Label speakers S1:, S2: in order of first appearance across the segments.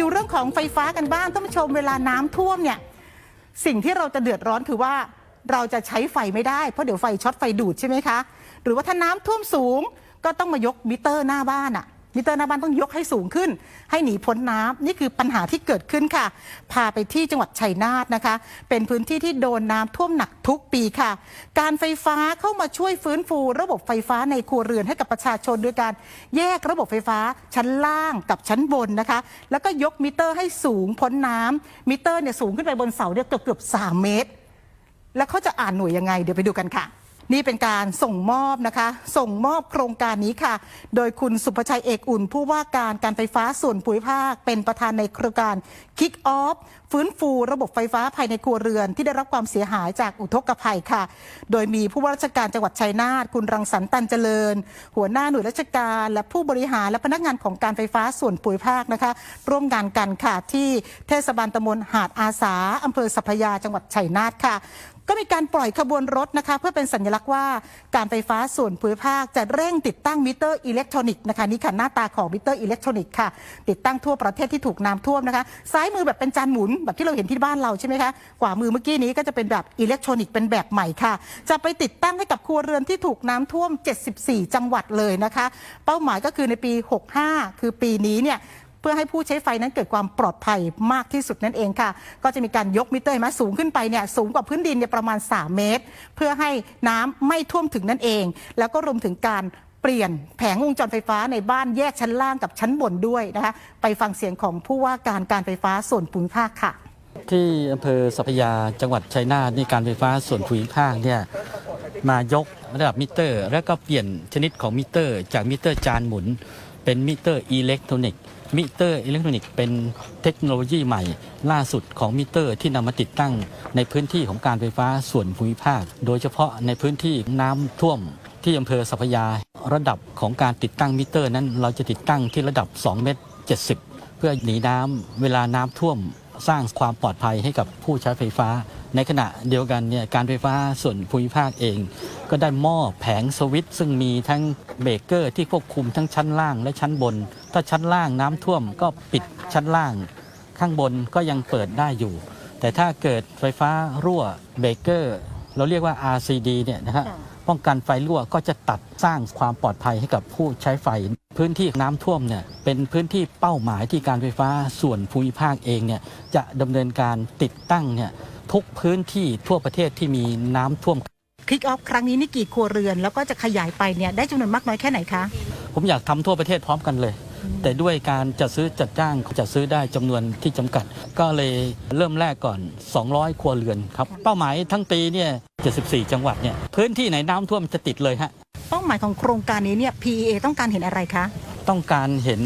S1: ดูเรื่องของไฟฟ้ากันบ้างท่านผู้ชมเวลาน้ำท่วมเนี่ยสิ่งที่เราจะเดือดร้อนคือว่าเราจะใช้ไฟไม่ได้เพราะเดี๋ยวไฟช็อตไฟดูดใช่ไหมคะ หรือว่าถ้าน้ำท่วมสูงก็ต้องมายกมิเตอร์หน้าบ้านอะ มิเตอร์หน้าบ้านต้องยกให้สูงขึ้น ให้หนีพ้นน้ำนี่คือปัญหาที่เกิดขึ้นค่ะ พาไปที่จังหวัดชัยนาทนะคะ เป็นพื้นที่ที่โดนน้ำท่วมหนักทุกปีค่ะ การไฟฟ้าเข้ามาช่วยฟื้นฟู ระบบไฟฟ้าในครัวเรือนให้กับประชาชนด้วยการแยกระบบไฟฟ้าชั้นล่างกับชั้นบนนะคะ แล้วก็ยกมิเตอร์ให้สูงพ้นน้ำมิเตอร์เนี่ยสูงขึ้นไปบนเสาเนี่ยเกือบเกือบๆ3เมตร แล้วเขาจะอ่านหน่วยยังไง เดี๋ยวไปดูกันค่ะ นี่เป็นการส่งมอบนะคะ ส่งมอบโครงการนี้ค่ะ โดยคุณสุภชัยเอกอุ่น ผู้ว่าการการไฟฟ้าส่วนภูมิภาค เป็นประธานในโครงการ Kick Off ฟื้นฟูระบบไฟฟ้าภายในครัวเรือน ที่ได้รับความเสียหายจากอุทกภัยค่ะ โดยมีผู้ว่าราชการจังหวัดชัยนาทคุณรังสรรค์ตันเจริญ หัวหน้าหน่วยราชการและผู้บริหารและพนักงานของการไฟฟ้าส่วนภูมิภาคนะคะ ร่วมงานกันค่ะที่เทศบาลตำบลหาดอาสาอำเภอสัพยาจังหวัดชัยนาทค่ะก็มีการปล่อยขบวนรถนะคะ เพื่อเป็นสัญลักษณ์ว่าการไฟฟ้าส่วนภูมิภาคจะเร่งติดตั้งมิเตอร์อิเล็กทรอนิกส์นะคะนี่ค่ะหน้าตาของมิเตอร์อิเล็กทรอนิกส์ค่ะ ติดตั้งทั่วประเทศที่ถูกน้ำท่วมนะคะซ้ายมือแบบเป็นจานหมุนแบบที่เราเห็นที่บ้านเราใช่ไหมคะขวามือเมื่อกี้นี้ก็จะเป็นแบบอิเล็กทรอนิกส์เป็นแบบใหม่ค่ะ จะไปติดตั้งให้กับครัวเรือนที่ถูกน้ำท่วม 74 จังหวัดเลยนะคะ เป้าหมายก็คือในปี 65 คือปีนี้เนี่ย เพื่อให้ผู้ใช้ไฟนั้นเกิดความปลอดภัยมากที่สุดนั่นเองค่ะ ก็จะมีการยกมิเตอร์มาสูงขึ้นไปเนี่ยสูงกว่าพื้นดินเนี่ยประมาณ 3 เมตร เพื่อให้น้ำไม่ท่วมถึงนั่นเอง แล้วก็รวมถึงการเปลี่ยนแผงวงจรไฟฟ้าในบ้านแยกชั้นล่างกับชั้นบนด้วยนะคะไปฟังเสียงของผู้ว่าการการไฟฟ้าส่วนภูมิภาคค่ะ
S2: ที่อำเภอสัพยาจังหวัดชัยนาทนี่การไฟฟ้าส่วนภูมิภาคเนี่ยมายกระดับมิเตอร์ แล้วก็เปลี่ยนชนิดของมิเตอร์ จากมิเตอร์จานหมุน เป็นมิเตอร์อิเล็กทรอนิกส์มิเตอร์อิเล็กทรอนิกส์เป็นเทคโนโลยีใหม่ ล่าสุดของมิเตอร์ที่นำมาติดตั้งในพื้นที่ของการไฟฟ้าส่วนภูมิภาค โดยเฉพาะในพื้นที่น้ำท่วมที่อำเภอสัพยา ระดับของการติดตั้งมิเตอร์นั้น เราจะติดตั้งที่ระดับ 2 เมตร 70 เพื่อหนีน้ำเวลาน้ำท่วมสร้างความปลอดภัยให้กับผู้ใช้ไฟฟ้า ในขณะเดียวกันเนี่ยการไฟฟ้าส่วนภูมิภาคเอง ก็ได้มอบแผงสวิตช์ซึ่งมีทั้งเบรกเกอร์ที่ควบคุมทั้งชั้นล่างและชั้นบน ถ้าชั้นล่างน้ำท่วมก็ปิดชั้นล่าง ข้างบนก็ยังเปิดได้อยู่ แต่ถ้าเกิดไฟฟ้ารั่วเบรกเกอร์เราเรียกว่า RCD เนี่ยนะฮะ
S1: ค่ะ
S2: ป้องกันไฟรั่วก็จะตัดสร้างความปลอดภัยให้กับผู้ใช้ไฟ พื้นที่น้ำท่วมเนี่ยเป็นพื้นที่เป้าหมายที่การไฟฟ้าส่วนภูมิภาคเองเนี่ยจะดำเนินการติดตั้งเนี่ย ทุกพื้นที่ทั่วประเทศที่มีน้ำท่วม
S1: คลิกออฟครั้งนี้นี่กี่ครัวเรือน แล้วก็จะขยายไปเนี่ยได้จำนวนมากน้อยแค่ไหนคะ
S2: ผมอยากทำทั่วประเทศพร้อมกันเลย แต่ด้วยการจัดซื้อจัดจ้างจัดซื้อได้จำนวนที่จำกัด ก็เลยเริ่มแรกก่อน 200 ครัวเรือนครับ เป้าหมายทั้งปีเนี่ย74 จังหวัดเนี่ยพื้นที่ไหนน้ำท่วมจะติดเลยฮะ
S1: เป้าหมายของโครงการนี้เนี่ย PEA ต้องการเห็นอะไรคะ
S2: ต้องการเห็น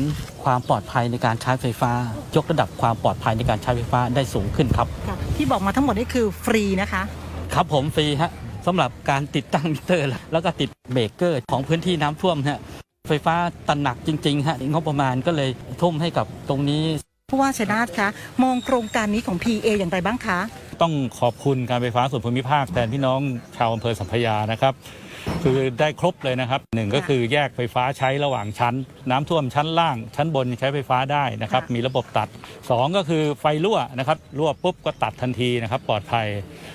S2: ความปลอดภัยในการใช้ไฟฟ้า ยกระดับความปลอดภัยในการใช้ไฟฟ้าได้สูงขึ้นครับ
S1: ที่บอกมาทั้งหมดนี่คือฟรีนะคะ
S2: ครับผมฟรีฮะสำหรับการติดตั้งมิเตอร์ แล้วก็ติดเบรกเกอร์ของพื้นที่น้ำท่วมฮะไฟฟ้าตันหนักจริงๆฮะงบประมาณก็เลยทุ่มให้กับตรงนี้
S1: ผู้ว่าชัยนาทคะมองโครงการนี้ของ PA อย่างไรบ้างคะ
S3: ต้องขอบคุณการไฟฟ้าส่วนภูมิภาคแทนพี่น้องชาวอำเภอสัมพยานะครับ คือได้ครบเลยนะครับหนึ่งก็คือแยกไฟฟ้าใช้ระหว่างชั้น น้ำท่วมชั้นล่าง ชั้นบนใช้ไฟฟ้าได้นะครับ
S1: ค่ะ
S3: มีระบบตัดสองก็คือไฟรั่วนะครับรั่วปุ๊บก็ตัดทันทีนะครับ ปลอดภัย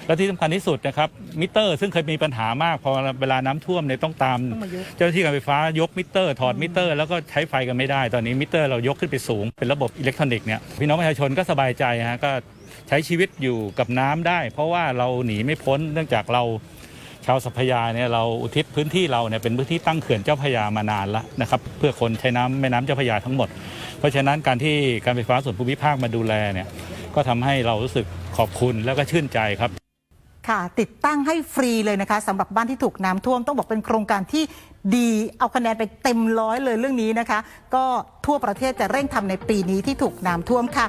S3: และที่สำคัญที่สุดนะครับมิเตอร์ซึ่งเคยมีปัญหามากพอเวลาน้ำท่วมเนี่ยต้องตาม
S1: ต้องมายก
S3: เจ้าหน้าที่การไฟฟ้ายกมิเตอร์ถอดมิเตอร์แล้วก็ใช้ไฟกันไม่ได้ ตอนนี้มิเตอร์เรายกขึ้นไปสูง เป็นระบบอิเล็กทรอนิกส์เนี่ยพี่น้องประชาชนก็สบายใจฮะก็ใช้ชีวิตอยู่กับน้ำได้ เพราะว่าเราหนีไม่พ้นเนื่องจากเราชาวสัพยาเนี่ยเราอุทิศพื้นที่เราเนี่ยเป็นพื้นที่ตั้งเขื่อนเจ้าพยามานานแล้วนะครับเพื่อคนใช้น้ำแม่น้ำเจ้าพยาทั้งหมด เพราะฉะนั้นการที่การไฟฟ้าส่วนภูมิภาคมาดูแลเนี่ยก็ทำให้เรารู้สึกขอบคุณแล้วก็ชื่นใจครับ
S1: ค่ะติดตั้งให้ฟรีเลยนะคะสำหรับบ้านที่ถูกน้ำท่วมต้องบอกเป็นโครงการที่ดีเอาคะแนนไปเต็มร้อยเลยเรื่องนี้นะคะ ก็ทั่วประเทศจะเร่งทำในปีนี้ที่ถูกน้ำท่วมค่ะ